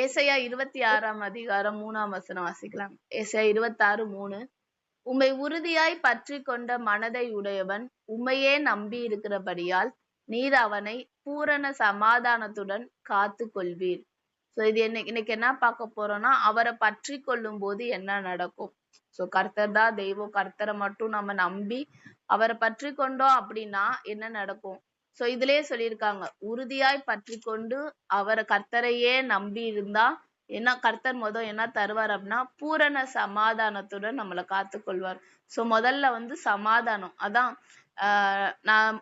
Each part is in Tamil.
ஏசையா இருபத்தி ஆறாம் அதிகாரம் மூணாம் வசனம் வாசிக்கலாம். ஏசையா இருபத்தாறு மூணு. உம்மை உறுதியாய் பற்றி கொண்ட மனதை உடையவன் உம்மையே நம்பி இருக்கிறபடியால் நீர் அவனை பூரண சமாதானத்துடன் காத்து கொள்வீர் சோ இது என்ன இன்னைக்கு என்ன பார்க்க போறோம்னா அவரை பற்றி கொள்ளும் போது என்ன நடக்கும்? சோ கர்த்தர் தான் தெய்வம் கர்த்தரை மட்டும் நம்ம நம்பி அவரை பற்றி கொண்டோம் அப்படின்னா என்ன நடக்கும்? சோ இதுலயே சொல்லியிருக்காங்க. உறுதியாய் பற்றி கொண்டு அவரை கர்த்தரையே நம்பி இருந்தா என்ன கர்த்தர் முதல் என்ன தருவார் அப்படின்னா பூரண சமாதானத்துடன் நம்மளை காத்துக்கொள்வார். சோ முதல்ல வந்து சமாதானம். அதான் ஆஹ் நான்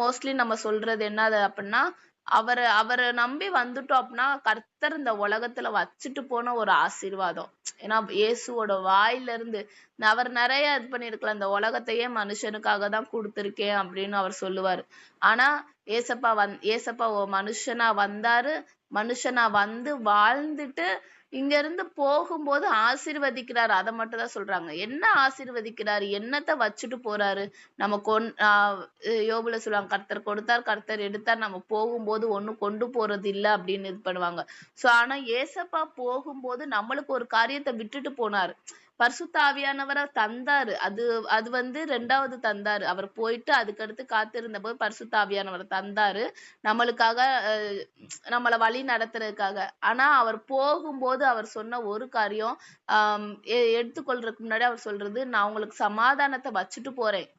மோஸ்ட்லி நம்ம சொல்றது என்னது அப்படின்னா அவரை அவரை நம்பி வந்துட்டோம் அப்படின்னா கர்த்தர் இந்த உலகத்துல வச்சுட்டு போன ஒரு ஆசீர்வாதம். ஏன்னா இயேசுவோட வாயில இருந்து அவர் நிறைய இது பண்ணிருக்கலாம் இந்த உலகத்தையே மனுஷனுக்காக தான் கொடுத்துருக்கேன் அப்படின்னு அவர் சொல்லுவாரு. ஆனா ஏசப்பா வந் ஏசப்பா மனுஷனா வந்தாரு மனுஷனா வந்து வாழ்ந்துட்டு இங்க இருந்து போகும்போது ஆசீர்வதிக்கிறாரு. அதை மட்டும் தான் சொல்றாங்க. என்ன ஆசீர்வதிக்கிறாரு? என்னத்த வச்சுட்டு போறாரு? நம்ம கொன் ஆஹ் யோபுல சொல்லுவாங்க கர்த்தர் கொடுத்தார் கர்த்தர் எடுத்தார். நம்ம போகும்போது ஒண்ணும் கொண்டு போறது இல்ல அப்படின்னு இது பண்ணுவாங்க. சோ ஆனா ஏசப்பா போகும்போது நம்மளுக்கு ஒரு காரியத்தை விட்டுட்டு போனாரு. பரிசுத்தாவியானவரை தந்தாரு. அது அது வந்து ரெண்டாவது தந்தாரு. அவர் போயிட்டு அதுக்கடுத்து காத்திருந்த போது பரிசுத்தாவியானவர் தந்தாரு. நம்மளுக்காக அஹ், நம்மளை வழி நடத்துறதுக்காக. ஆனா அவர் போகும்போது அவர் சொன்ன ஒரு காரியம் ஆஹ் எ- எடுத்துக்கொள்றதுக்கு முன்னாடி அவர் சொல்றது நான் உங்களுக்கு சமாதானத்தை வச்சுட்டு போறேன்.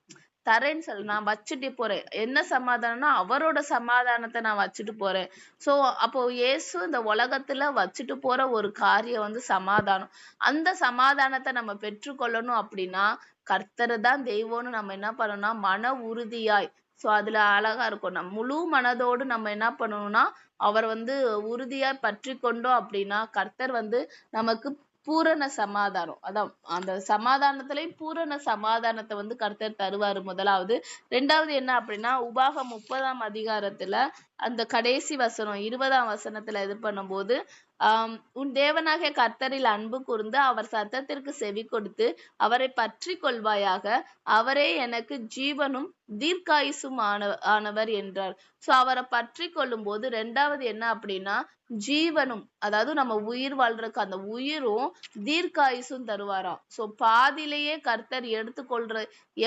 தரேன்னு சொல்லு. நான் வச்சுட்டு போறேன். என்ன சமாதானம்னா அவரோட சமாதானத்தை நான் வச்சுட்டு போறேன். சோ அப்போ இயேசு இந்த உலகத்துல வச்சுட்டு போற ஒரு காரியம் வந்து சமாதானம். அந்த சமாதானத்தை நம்ம பெற்றுக்கொள்ளணும் அப்படின்னா கர்த்தர் தான் தெய்வம்னு நம்ம என்ன பண்ணணும்னா மன உறுதியாய். சோ அதுல அழகா இருக்கும். நம்ம முழு மனதோடு நம்ம என்ன பண்ணணும்னா அவர் வந்து உறுதியாய் பற்றி கொண்டோம் அப்படின்னா கர்த்தர் வந்து நமக்கு பூரண சமாதானம். அதான் அந்த சமாதானத்திலையும் பூரண சமாதானத்தை வந்து கர்த்தர் தருவாரு முதலாவது. ரெண்டாவது என்ன அப்படின்னா உபாகம் முப்பதாம் அதிகாரத்துல அந்த கடைசி வசனம் இருபதாம் வசனத்துல இது பண்ணும்போது ஆஹ் உன் தேவனாகிய கர்த்தரில் அன்பு கூர்ந்து அவர் சத்தத்திற்கு செவி கொடுத்து அவரை பற்றி கொள்வாயாக. அவரே எனக்கு ஜீவனும் தீர்க்காயுசும் ஆன ஆனவர் என்றார். சோ அவரை பற்றி கொள்ளும் போது ரெண்டாவது என்ன அப்படின்னா ஜீவனும் அதாவது நம்ம உயிர் வாழ்றதுக்கு அந்த உயிரும் தீர்க்காயுசும் தருவாராம். சோ பாதியிலேயே கர்த்தர் எடுத்துக்கொள்ற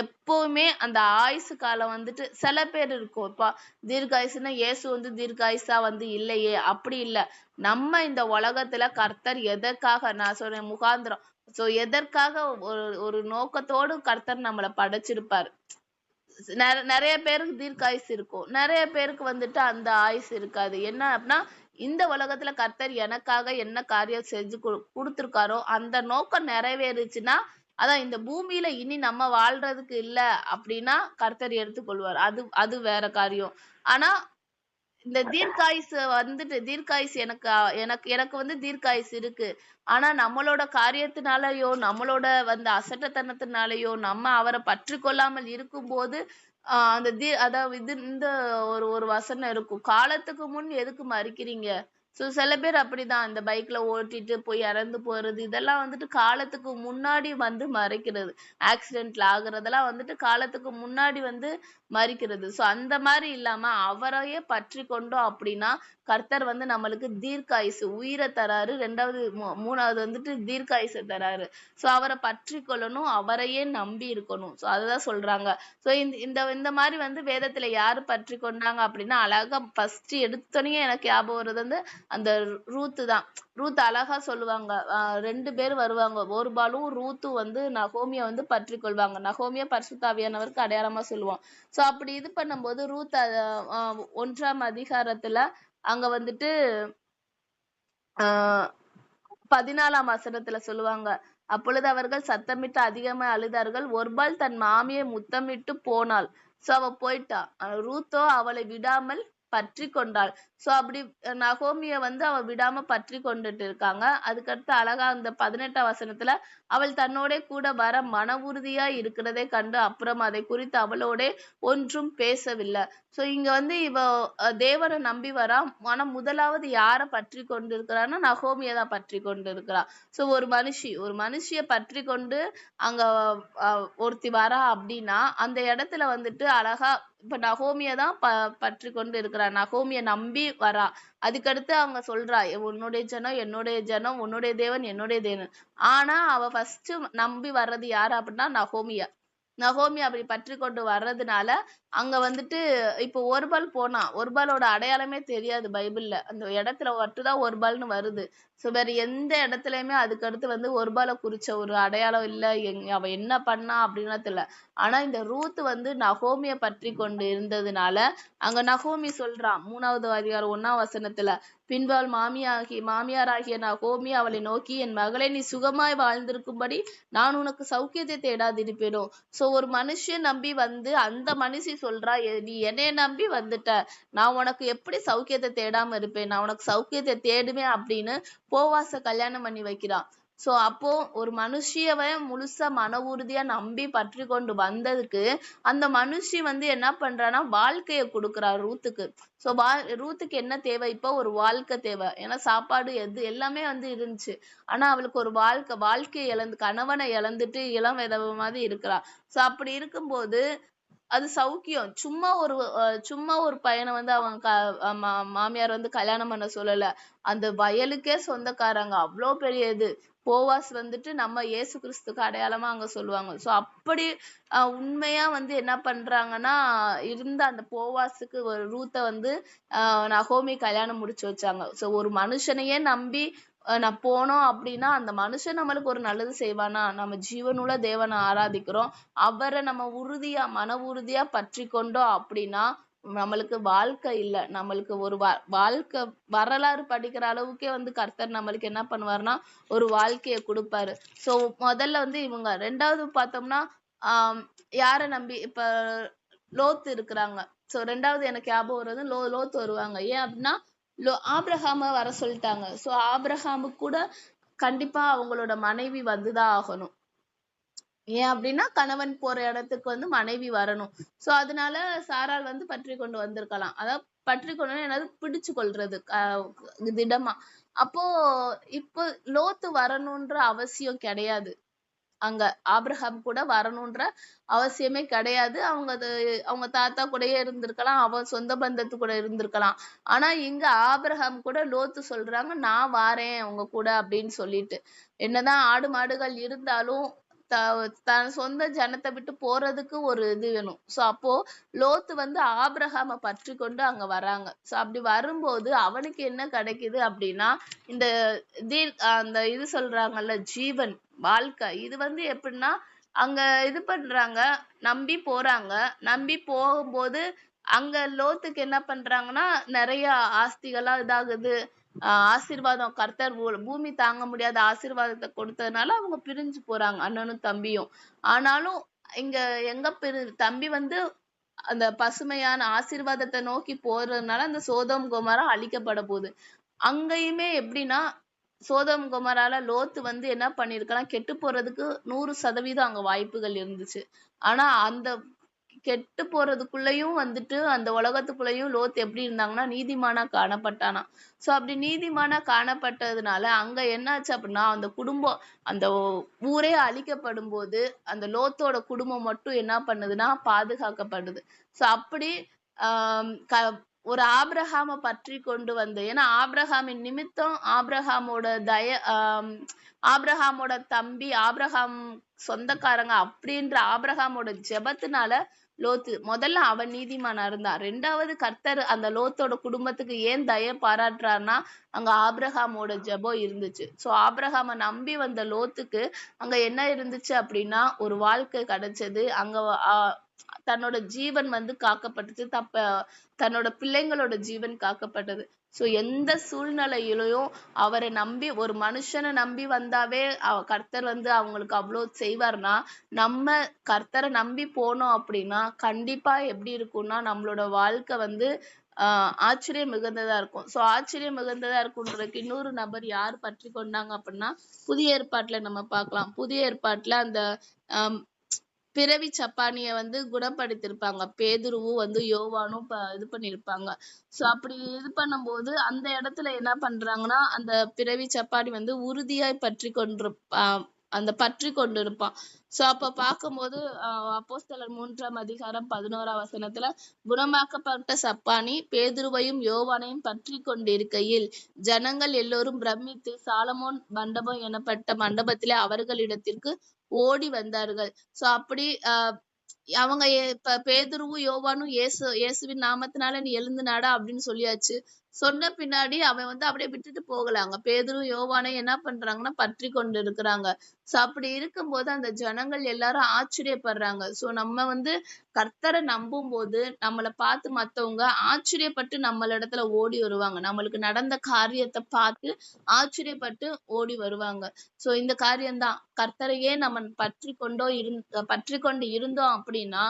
எப்பவுமே அந்த ஆயுசு காலம் வந்துட்டு சில பேர் இருக்கும். இப்ப தீர்க்காயுசுன்னா ஆயுசு வந்து தீர்க்காயுசா வந்து இல்லையே? அப்படி இல்ல. நம்ம இந்த உலகத்துல கர்த்தர் எதற்காக நான் சொல்றேன் முகாந்திரம். சோ எதற்காக ஒரு ஒரு நோக்கத்தோடு கர்த்தர் நம்மளை படைச்சிருப்பாரு? நிறைய பேருக்கு தீர்க்காயுசு இருக்கும். நிறைய பேருக்கு வந்துட்டு அந்த ஆயுசு இருக்காது. என்ன அப்படின்னா இந்த உலகத்துல கர்த்தர் எனக்காக என்ன காரியம் செஞ்சு கொடு- அந்த நோக்கம் நிறைவேறுச்சுன்னா அதான் இந்த பூமியில இனி நம்ம வாழ்றதுக்கு இல்ல அப்படின்னா கர்த்தர் எடுத்துக்கொள்வார். அது அது வேற காரியம். ஆனா இந்த தீர்க்காயுசு வந்துட்டு தீர்க்காயுசு எனக்கு அ- எனக்கு எனக்கு வந்து தீர்க்காயுசு இருக்கு. ஆனா நம்மளோட காரியத்தினாலயோ நம்மளோட வந்து அசட்டத்தனத்தினாலயோ நம்ம அவரை பற்று கொள்ளாமல் இருக்கும்போது ஆஹ் அந்த தீ அதாவது இது இந்த ஒரு ஒரு வசனம் இருக்கும். காலத்துக்கு முன் எதுக்கு மறிக்கிறீங்க? சோ சில பேர் அப்படிதான். இந்த பைக்ல ஓட்டிட்டு போய் இறந்து போறது இதெல்லாம் வந்துட்டு காலத்துக்கு முன்னாடி வந்து மறைக்கிறது. ஆக்சிடென்ட்ல ஆகுறதெல்லாம் வந்துட்டு காலத்துக்கு முன்னாடி வந்து மறிக்கிறது. சோ அந்த மாதிரி இல்லாம அவரையே பற்றி கொண்டோம் அப்படின்னா கர்த்தர் வந்து நம்மளுக்கு தீர்க்காயுசு உயிரை தராரு. ரெண்டாவது மூ- மூணாவது வந்துட்டு தீர்க்காயுசை தராரு. சோ அவரை பற்றி கொள்ளணும் அவரையே நம்பி இருக்கணும். சோ அதுதான் சொல்றாங்க. சோ இந்த இந்த இந்த மாதிரி வந்து வேதத்துல யாரு பற்றி கொண்டாங்க அப்படின்னா அழகா ஃபர்ஸ்ட் எடுத்தோடனே எனக்கு ஞாபகம் வருது வந்து அந்த ரூத்து தான் ரூத் அழகா சொல்லுவாங்க. ரெண்டு பேர் வருவாங்க. ஒருபாலும் ரூத்தும் வந்து நகோமிய வந்து பற்றி கொள்வாங்க நகோமிய பரிசுத்தாவியானவருக்கு அடையாளமா சொல்லுவோம் சோ அப்படி இது பண்ணும்போது ரூத் ஒன்றாம் அதிகாரத்துல அங்க வந்துட்டு ஆஹ் பதினாலாம் வசனத்துல சொல்லுவாங்க. அப்பொழுது அவர்கள் சத்தமிட்டு அதிகமா அழுதார்கள். ஒருபால் தன் மாமியை முத்தமிட்டு போனாள். சோ அவ போயிட்டா. ரூத்தோ அவளை விடாமல் பற்றி கொண்டாள். சோ அப்படி நகோமிய வந்து அவ விடாம பற்றி கொண்டுட்டு இருக்காங்க அதுக்கடுத்து அழகா அந்த பதினெட்டாம் வசனத்துல அவள் தன்னோட கூட வர மன உறுதியா இருக்கிறதை கண்டு அப்புறம் அதை குறித்து அவளோட ஒன்றும் பேசவில்லை. சோ இங்க வந்து இவ அஹ், தேவனை நம்பி வரா. ஆனா முதலாவது யார பற்றி கொண்டு இருக்கிறான்னா நகோமியை தான் பற்றி கொண்டு இருக்கிறா சோ ஒரு மனுஷி ஒரு மனுஷிய பற்றி கொண்டு அங்க அஹ், ஒருத்தி வரா அப்படின்னா அந்த இடத்துல வந்துட்டு அழகா இப்ப நகோமிய தான் ப பற்றி கொண்டு இருக்கிறா நகோமிய நம்பி வரா. அதுக்கடுத்து அவங்க சொல்றா உன்னுடைய ஜனம் என்னுடைய ஜனம் உன்னுடைய தேவன் என்னுடைய தேவன். ஆனா அவ ஃபர்ஸ்ட் நம்பி வர்றது யாரு அப்படின்னா நகோமியா. நகோமி அப்படி பற்றி கொண்டு வர்றதுனால அங்க வந்துட்டு இப்போ ஒருபால் போனா ஒரு பாலோட அடையாளமே தெரியாது பைபிள்ல. அந்த இடத்துல மட்டும்தான் ஒருபால்னு வருது. ஸோ வேற எந்த இடத்துலயுமே அதுக்கடுத்து வந்து ஒரு பாலை குறிச்ச ஒரு அடையாளம் இல்ல. எங்- அவ என்ன பண்ணா அப்படின்னு தெரியல. ஆனா இந்த ரூத் வந்து நகோமிய பற்றி கொண்டு இருந்ததுனால அங்க நகோமி சொல்றான் மூணாவது அதிகாரம் ஒன்னாம் வசனத்துல பின்பால் மாமியாகி மாமியாராகிய நகோமி அவளை நோக்கி என் மகளே நீ சுகமாய் வாழ்ந்திருக்கும்படி நான் உனக்கு சௌக்கியத்தை தேடாதிருப்பேனோ? சோ ஒரு மனுஷன் நம்பி வந்து அந்த மனுஷி சொல்றா நீ என்னைய நம்பி வந்துட்ட. நான் உனக்கு எப்படி சௌக்கியத்தை தேடாம இருப்பேன்? நான் உனக்கு சௌக்கியத்தை தேடுவேன் அப்படின்னு போவாச கல்யாணம் பண்ணி வைக்கிறான். சோ அப்போ ஒரு மனுஷியவன் முழுசா மன உறுதியா நம்பி பற்றி கொண்டு வந்ததுக்கு அந்த மனுஷி வந்து என்ன பண்றான்னா வாழ்க்கைய கொடுக்குறா ரூத்துக்கு. சோ வா ரூத்துக்கு என்ன தேவை? இப்போ ஒரு வாழ்க்கை தேவை. ஏன்னா சாப்பாடு எது எல்லாமே வந்து இருந்துச்சு. ஆனா அவளுக்கு ஒரு வாழ்க்கை வாழ்க்கையை இழந்து கணவனை இழந்துட்டு இளம் விதவை மாதிரி இருக்கிறா. சோ அப்படி இருக்கும்போது அது சௌக்கியம். சும்மா ஒரு சும்மா ஒரு பையனை வந்து அவங்க க- மா- மாமியார் வந்து கல்யாணம் பண்ண சொல்லல. அந்த வயலுக்கே சொந்தக்காரங்க. அவ்வளோ பெரிய இது. போவாஸ் வந்துட்டு நம்ம இயேசு கிறிஸ்துக்கு அடையாளமா அங்க சொல்லுவாங்க. சோ அப்படி அஹ் உண்மையா வந்து என்ன பண்றாங்கன்னா இருந்த அந்த போவாஸுக்கு ஒரு ரூத்த வந்து ஆஹ் நகோமி கல்யாணம் முடிச்சு வச்சாங்க. சோ ஒரு மனுஷனையே நம்பி அஹ் நான் போனோம் அப்படின்னா அந்த மனுஷன் நம்மளுக்கு ஒரு நல்லது செய்வானா? நம்ம ஜீவனுள்ள தேவனை ஆராதிக்கிறோம். அவரை நம்ம உறுதியா மன உறுதியா பற்றி கொண்டோம் அப்படின்னா நம்மளுக்கு வாழ்க்கை இல்ல. நம்மளுக்கு ஒரு வா- வாழ்க்கை வரலாறு படிக்கிற அளவுக்கே வந்து கர்த்தர் நம்மளுக்கு என்ன பண்ணுவாருன்னா ஒரு வாழ்க்கையை கொடுப்பாரு. சோ முதல்ல வந்து இவங்க ரெண்டாவது பார்த்தோம்னா ஆஹ் யார நம்பி இப்ப லோத்து இருக்கிறாங்க. சோ ரெண்டாவது எனக்கு ஞாபகம் வருது லோ லோத்து வருவாங்க. ஏன் அப்படின்னா லோ ஆபிரகாம வர சொல்லிட்டாங்க. சோ ஆபிரகாமுக்கு கூட கண்டிப்பா அவங்களோட மனைவி வந்துதான் ஆகணும். ஏன் அப்படின்னா கணவன் போற இடத்துக்கு வந்து மனைவி வரணும். சோ அதனால சாரால் வந்து பற்றி கொண்டு வந்திருக்கலாம். அதாவது பற்றி கொண்டு என்னது? பிடிச்சு கொள்றது திடமா. அப்போ இப்போ லோத்து வரணும்ன்ற அவசியம் கிடையாது. அங்க ஆபிரகாம் கூட வரணும்ன்ற அவசியமே கிடையாது. அவங்க அது அவங்க தாத்தா கூடயே இருந்திருக்கலாம் அவன் சொந்த பந்தத்து கூட இருந்திருக்கலாம். ஆனா இங்க ஆபிரகாம் கூட லோத்து சொல்றாங்க நான் வாரேன் உங்க கூட அப்படின்னு சொல்லிட்டு. என்னதான் ஆடு மாடுகள் இருந்தாலும் த- தன் சொந்த ஜனத்தை விட்டு போறதுக்கு ஒரு இது வேணும். சோ அப்போ லோத்து வந்து ஆபிரகாம பற்றி கொண்டு அங்க வராங்க. சோ அப்படி வரும்போது அவனுக்கு என்ன கிடைக்குது அப்படின்னா இந்த தீர் அந்த இது சொல்றாங்கல்ல ஜீவன் வாழ்க்கை. இது வந்து எப்படின்னா அங்க இது பண்றாங்க நம்பி போறாங்க. நம்பி போகும்போது அங்க லோத்துக்கு என்ன பண்றாங்கன்னா நிறைய ஆஸ்திகள்லாம் இதாகுது. ஆஹ் ஆசீர்வாதம். கர்த்தர் பூமி தாங்க முடியாத ஆசீர்வாதத்தை கொடுத்ததுனால அவங்க பிரிஞ்சு போறாங்க அண்ணனும் தம்பியும். ஆனாலும் இங்க எங்க பிரி தம்பி வந்து அந்த பசுமையான ஆசீர்வாதத்தை நோக்கி போறதுனால அந்த சோதம் குமாரா அழிக்கப்பட போகுது. அங்கேயுமே எப்படின்னா சோதம் குமாரால லோத்து வந்து என்ன பண்ணிருக்கலாம் கெட்டு போறதுக்கு நூறு சதவீதம் அங்க வாய்ப்புகள் இருந்துச்சு. ஆனா அந்த கெட்டு போறதுக்குள்ளயும் வந்துட்டு அந்த உலகத்துக்குள்ளயும் லோத் எப்படி இருந்தாங்கன்னா நீதிமானா காணப்பட்டானா. சோ அப்படி நீதிமானா காணப்பட்டதுனால அங்க என்னாச்சு அப்படின்னா அந்த குடும்பம் அந்த ஊரே அழிக்கப்படும் போது அந்த லோத்தோட குடும்பம் மட்டும் என்ன பண்ணுதுன்னா பாதுகாக்கப்படுது. சோ அப்படி ஆஹ் க- ஒரு ஆப்ரஹாமை பற்றி கொண்டு வந்து ஏன்னா ஆப்ரஹாமின் நிமித்தம் ஆப்ரஹாமோட தய ஆஹ் தம்பி ஆப்ரஹாம் சொந்தக்காரங்க அப்படின்ற ஆப்ரஹாமோட ஜெபத்தினால லோத்து. முதல்ல அவன் நீதிமானா இருந்தான். ரெண்டாவது கர்த்தர் அந்த லோத்தோட குடும்பத்துக்கு ஏன் தய பாராட்டுறாருன்னா அங்க ஆபிரகாமோட ஜபோ இருந்துச்சு. சோ ஆப்ரஹாம நம்பி வந்த லோத்துக்கு அங்க என்ன இருந்துச்சு அப்படின்னா ஒரு வாழ்க்கை கிடைச்சது. அங்க தன்னோட ஜீவன் வந்து காக்கப்பட்டுச்சு. தப்ப தன்னோட பிள்ளைங்களோட ஜீவன் காக்கப்பட்டது. சோ எந்த சூழ்நிலையிலையும் அவரை நம்பி ஒரு மனுஷனை நம்பி வந்தாவே கர்த்தர் வந்து அவங்களுக்கு அவ்வளவு செய்வார்னா நம்ம கர்த்தரை நம்பி போனோம் அப்படின்னா கண்டிப்பா எப்படி இருக்கும்னா நம்மளோட வாழ்க்கை வந்து ஆஹ் ஆச்சரியம் மிகுந்ததா இருக்கும். சோ ஆச்சரியம் மிகுந்ததா இருக்குன்றதுக்கு இன்னொரு நபர் யார் பற்றி கொண்டாங்க அப்படின்னா புதிய ஏற்பாட்டில் நம்ம பார்க்கலாம். புதிய ஏற்பாட்டுல அந்த ஆஹ் பிறவி சப்பானிய வந்து குணப்படுத்திருப்பாங்க பேதுருவும் வந்து யோவானும் இது பண்ணியிருப்பாங்க. சோ அப்படி இது பண்ணும்போது அந்த இடத்துல என்ன பண்றாங்கன்னா அந்த பிறவி சப்பானி வந்து உறுதியாய் பற்றி கொண்டு அந்த பற்றி கொண்டிருப்பான். சோ அப்ப பார்க்கும்போது அப்போ சிலர் மூன்றாம் அதிகாரம் பதினோரா வசனத்துல குணமாக்கப்பட்ட சப்பானி பேதுருவையும் யோவானையும் பற்றி கொண்டிருக்கையில் ஜனங்கள் எல்லோரும் பிரமித்து சாலமோன் மண்டபம் எனப்பட்ட மண்டபத்திலே அவர்களிடத்திற்கு ஓடி வந்தார்கள். சோ அப்படி ஆஹ் அவங்க இப்ப பேதுருவும் யோவானும் இயேசு இயேசுவின் நாமத்தினால நீ எழுந்து நாடா அப்படின்னு சொல்லியாச்சு. சொன்ன பின்னாடி அவன் வந்து அப்படியே விட்டுட்டு போகலாங்க பேதுரும் யோவானை என்ன பண்றாங்கன்னா பற்றி கொண்டு இருக்கிறாங்க. சோ அப்படி இருக்கும்போது அந்த ஜனங்கள் எல்லாரும் ஆச்சரியப்படுறாங்க. சோ நம்ம வந்து கர்த்தரை நம்பும் போது நம்மளை பார்த்து மத்தவங்க ஆச்சரியப்பட்டு நம்மளிடத்துல ஓடி வருவாங்க. நம்மளுக்கு நடந்த காரியத்தை பார்த்து ஆச்சரியப்பட்டு ஓடி வருவாங்க. சோ இந்த காரியம்தான். கர்த்தரையே நம்ம பற்றி கொண்டோ இருந் பற்றி கொண்டு இருந்தோம் அப்படின்னா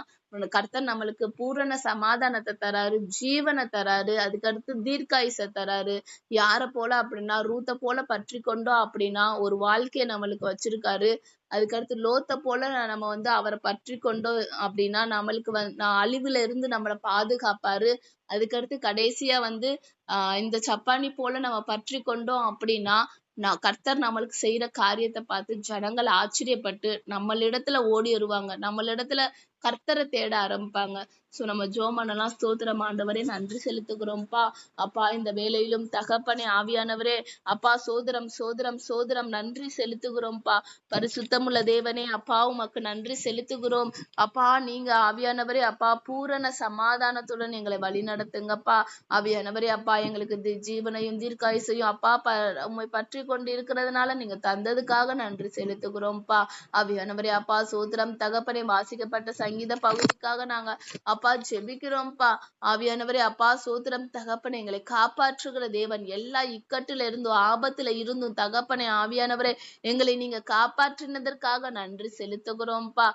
கர்த்தர் நம்மளுக்கு பூரண சமாதானத்தை தராரு ஜீவனை தராரு அதுக்கடுத்து தீர்க்காயுச தராரு. யாரை போல அப்படின்னா ரூத்த போல பற்றி கொண்டோம் அப்படின்னா ஒரு வாழ்க்கையை நம்மளுக்கு வச்சிருக்காரு. அதுக்கடுத்து லோத்த போல நம்ம வந்து அவரை பற்றி கொண்டோம் அப்படின்னா நம்மளுக்கு வந்து அழிவுல இருந்து நம்மளை பாதுகாப்பாரு. அதுக்கடுத்து கடைசியா வந்து ஆஹ் இந்த சப்பானி போல நம்ம பற்றி கொண்டோம் அப்படின்னா நான் கர்த்தர் நம்மளுக்கு செய்யற காரியத்தை பார்த்து ஜனங்கள் ஆச்சரியப்பட்டு நம்மளிடத்துல ஓடி வருவாங்க. நம்மளிடத்துல கர்த்தரை தேட ஆரம்பிப்பாங்க. சோ நம்ம ஜோமனெல்லாம் ஸ்தோத்திரம் ஆண்டவரே நன்றி செலுத்துகிறோம்ப்பா. அப்பா இந்த வேலையிலும் தகப்பனே ஆவியானவரே அப்பா சோதரம் சோதரம் சோதரம் நன்றி செலுத்துகிறோம்ப்பா. பரிசுத்தமுள்ள தேவனே அப்பா உமக்கு நன்றி செலுத்துகிறோம். அப்பா நீங்க ஆவியானவரே அப்பா பூரண சமாதானத்துடன் எங்களை வழி நடத்துங்கப்பா. ஆவியானவரே அப்பா எங்களுக்கு தி- ஜீவனையும் தீர்க்காயுசையும் அப்பா ப பற்றி கொண்டு இருக்கிறதுனால நீங்க தந்ததுக்காக நன்றி செலுத்துகிறோம்ப்பா. ஆவியானவரே அப்பா சூத்திரம் தகப்பனை வாசிக்கப்பட்ட சங்கீத பகுதிக்காக நாங்க அப்பா ஜெபிக்கிறோம்ப்பா. ஆவியானவரே அப்பா சூத்திரம் தகப்பனை எங்களை காப்பாற்றுகிற தேவன் எல்லா இக்கட்டுல இருந்தும் ஆபத்துல இருந்தும் தகப்பனை ஆவியானவரே எங்களை நீங்க காப்பாற்றினதற்காக நன்றி செலுத்துகிறோம்ப்பா.